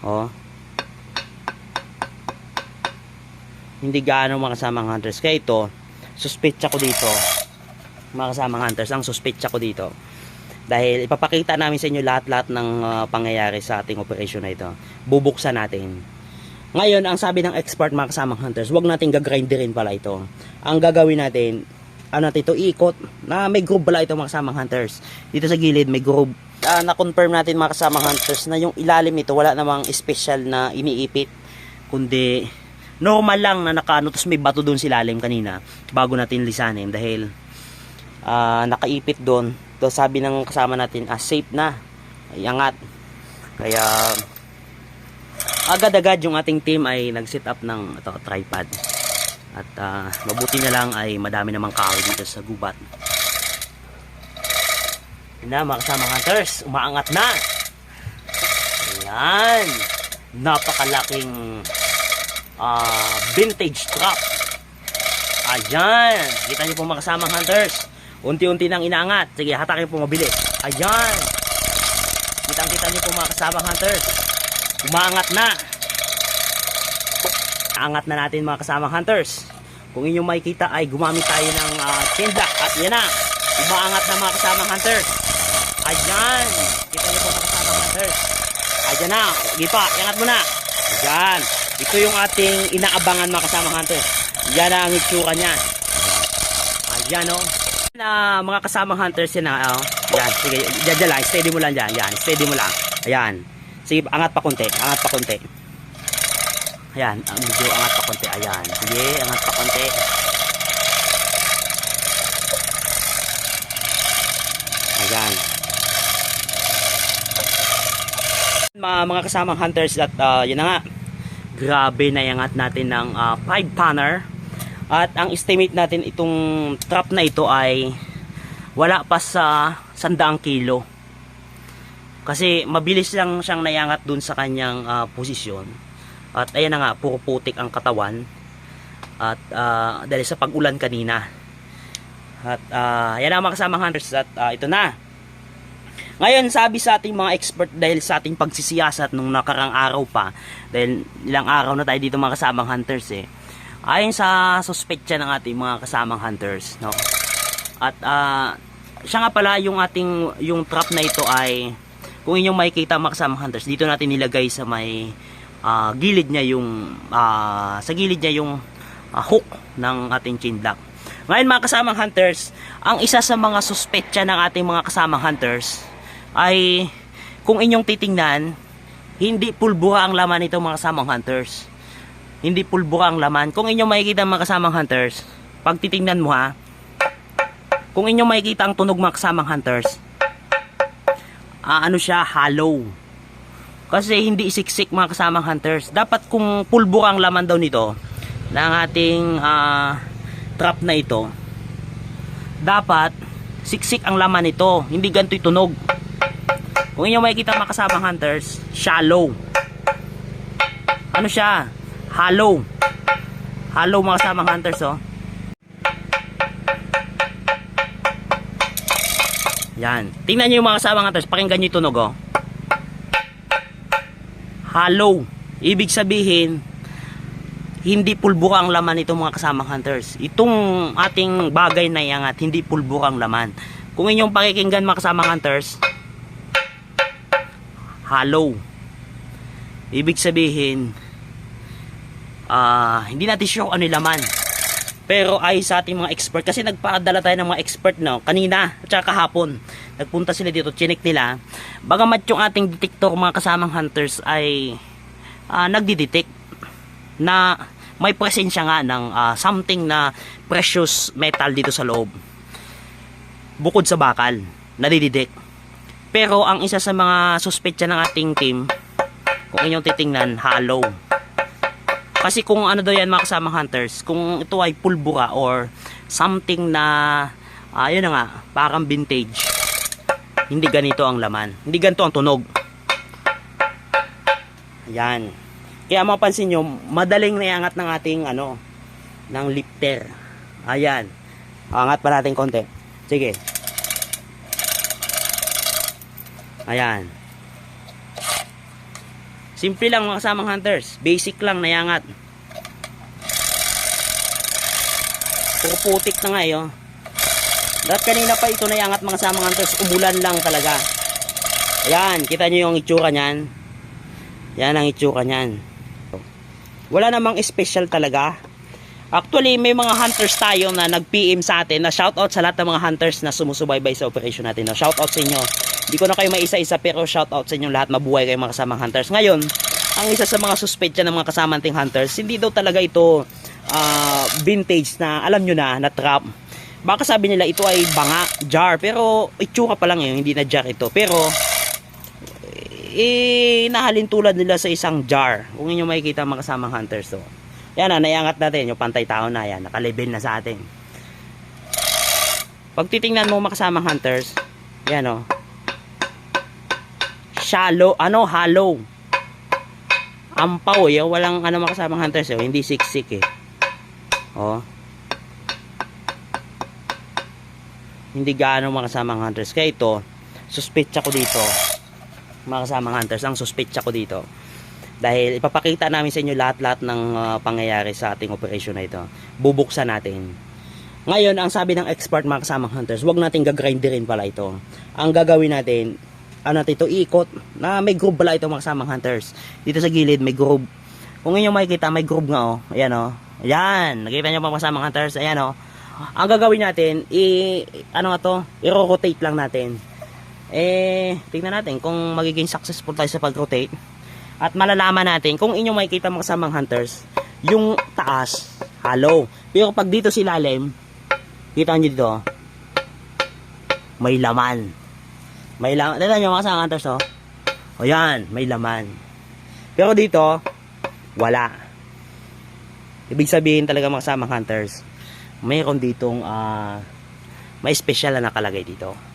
Oh. Hindi gaano mga kasamang hunters. Kaya ito, suspetsa ko dito. Mga kasamang hunters, ang suspetsa ko dito. Dahil ipapakita namin sa inyo lahat-lahat ng ah, pangyayari sa ating operation na ito. Bubuksan natin. Ngayon, ang sabi ng expert mga kasamang hunters, wag natin gagrinderin pala ito. Ang gagawin natin, ano natin ito, ikot, na may groove pala ito mga kasamang hunters. Dito sa gilid, may groove. Ah, na-confirm natin mga kasamang hunters na yung ilalim nito, wala namang special na iniipit. Kundi, normal lang na nakaano, tapos may bato doon si lalim kanina, bago natin lisanin. Dahil, ah, nakaipit doon. Tapos sabi ng kasama natin, ah, safe na. Iangat. Kaya, agad-agad yung ating team ay nag-set up ng ito, tripod. At ah, mabuti na lang ay madami namang kahoy dito sa gubat. Na mga kasamang hunters, umaangat na. Ayan. Napakalaking ah, vintage trap. Ayan. Kita niyo po mga kasamang hunters. Unti-unti nang inaangat. Sige, hatakin po mabilis. Ayan. Kitang-kita niyo po mga kasamang hunters. Umaangat na. Angat na natin mga kasamang hunters. Kung inyong makikita ay gumamit tayo ng uh, chain block. At yan na. Umaangat na mga kasamang hunters. Ayan. Kita niyo po mga kasamang hunters. Ayan na. Sige pa. Iangat mo na. Ayan. Ito yung ating inaabangan mga hunters. Yan ang itsura niya. Ayan o. Na mga kasamang hunters yan na. Oh. Yan. Sige. Diyan, diyan lang. Steady mo lang dyan. Yan. Steady mo lang. Ayan. Sige. Angat pa konti. Angat pa konti. Ayan, ang medyo angat pa konti. Ayan. Sige, angat pa konti. Ayan. Mga, mga kasamang hunters at uh, yun na nga. Grabe na iangat natin ng 5 panner. At ang estimate natin itong trap na ito ay wala pa sa 100 kilo. Kasi mabilis lang siyang naiangat dun sa kanyang ah, posisyon. At ayan na nga, puro putik ang katawan. At ah, dahil sa pag-ulan kanina. At uh, yan ang mga kasamang hunters at ah, ito na. Ngayon, sabi sa ating mga expert dahil sa ating pagsisiyasat nung nakarang araw pa, dahil ilang araw na tayo dito mga kasamang hunters eh. Ayon sa suspetya ng ating mga kasamang hunters, no. At ah, siya nga pala yung ating yung trap na ito ay kung inyong makikita mga kasamang hunters, dito natin nilagay sa may ah, gilid niya yung ah, sa gilid niya yung ah, hook ng ating chain block. Ngayon mga kasamang hunters, ang isa sa mga suspetya ng ating mga kasamang hunters ay kung inyong titingnan, hindi pulbura ang laman nito mga kasamang hunters. Hindi pulbura ang laman. Kung inyong makikita mga kasamang hunters, pag titingnan mo ha, kung inyong makikita ang tunog mga kasamang hunters, ah, ano siya, hollow. Kasi hindi isiksik mga kasamang hunters. Dapat kung pulbura ang laman daw nito, ng ating ah, trap na ito, dapat siksik ang laman nito. Hindi ganito'y tunog. Kung inyo makikita mga kasamang hunters, shallow. Ano siya? Hollow. Hollow mga kasamang hunters, oh. Yan. Tingnan nyo yung mga kasamang hunters. Pakinggan nyo yung tunog, oh. Hollow. Ibig sabihin, hindi pulbura ang laman nito mga kasamang hunters. Itong ating bagay na iangat, hindi pulbura ang laman. Kung inyong pakikinggan mga kasamang hunters, hollow. Ibig sabihin, ah hindi natin sure ano laman. Pero ay sa ating mga expert, kasi nagpadala tayo ng mga expert no, kanina at saka kahapon. Nagpunta sila dito, chinik nila. Bagamat yung ating detector mga kasamang hunters ay ah, nagdidetect na may presensya nga ng ah, something na precious metal dito sa loob. Bukod sa bakal, nadidetect. Pero ang isa sa mga suspetya ng ating team, kung inyong titingnan, hollow. Kasi kung ano daw yan mga kasamang hunters, kung ito ay pulbura or something na, ayun na nga, parang vintage, hindi ganito ang laman. Hindi ganito ang tunog. Ayan. Kaya mapansin nyo, madaling naiangat ng ating ano, ng lifter. Ayan. Angat pa natin konti. Sige. Ayan. Simple lang mga kasamang hunters. Basic lang, nayangat. Puro putik na nga eh, oh. Dahil kanina pa ito nayangat mga kasamang hunters, umulan lang talaga. Ayan, kita nyo yung itsura niyan. Yan ang itsura niyan. Wala namang special talaga. Actually, may mga hunters tayo na nag-PM sa atin na shoutout sa lahat ng mga hunters na sumusubaybay sa operation natin. Shoutout sa inyo. Hindi ko na kayo maisa-isa pero shoutout sa inyo lahat. Mabuhay kayo mga kasamang hunters. Ngayon, ang isa sa mga suspecha ng mga kasama nating hunters, hindi daw talaga ito ah, vintage na alam nyo na, na trap. Baka sabi nila ito ay banga, jar. Pero itsura pa lang yun, hindi na jar ito. Pero eh, nahalin tulad nila sa isang jar. Kung inyo makikita mga kasamang hunters to. Yan na, naiangat natin. Yung pantay tao na yan. Nakalibin na sa atin. Pag titingnan mo mga kasamang hunters, yan o. Shallow, ano, hollow. Ampaw eh. Walang ano mga kasamang hunters eh. Hindi siksik eh. Oh. Hindi gaano mga kasamang hunters. Kaya ito, suspetsa ko dito mga kasamang hunters, ang suspetsa ko dito. Dahil ipapakita namin sa inyo lahat-lahat ng ah, pangyayari sa ating operation na ito. Bubuksan natin. Ngayon, ang sabi ng expert mga kasamang hunters, wag natin gagrinderin pala ito. Ang gagawin natin, ano natin ito, iikot, na may groove pala ito mga kasamang hunters. Dito sa gilid, may groove. Kung inyo makikita, may groove nga oh. Ayan oh. Ayan, nakita nyo mga kasamang hunters, ayan oh. Ang gagawin natin, i, ano nga to, i-rotate lang natin eh, tingnan natin kung magiging successful tayo sa pag-rotate. At malalaman natin kung inyong makikita mga kasamang hunters, yung taas, hollow. Pero pag dito si lalim, kita nyo dito, may laman. May laman. Tignan nyo mga kasamang hunters, oh. O yan, may laman. Pero dito, wala. Ibig sabihin talaga mga kasamang hunters, mayroon ditong, ah, may special na nakalagay dito.